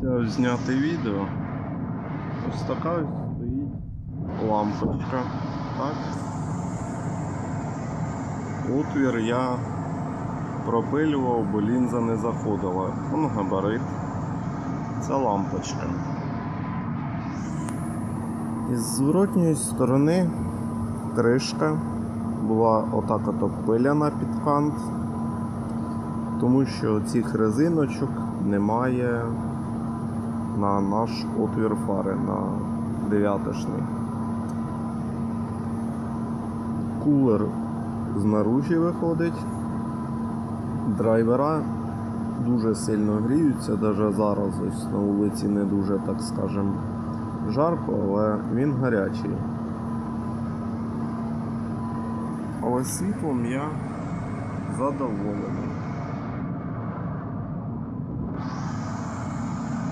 Обіцяв зняти відео. Ось така стоїть лампочка. Так. Отвір я пропилював, бо лінза не заходила. Вон габарит. Це лампочка. Із зворотньої сторони кришка була отак от обпиляна під кант, тому що цих резиночок немає на наш отвір фари на дев'ятошний. Кулер з знаружі виходить. Драйвера дуже сильно гріються, навіть зараз ось на вулиці не дуже, так скажем, жарко, але він гарячий. Але світлом я задоволений.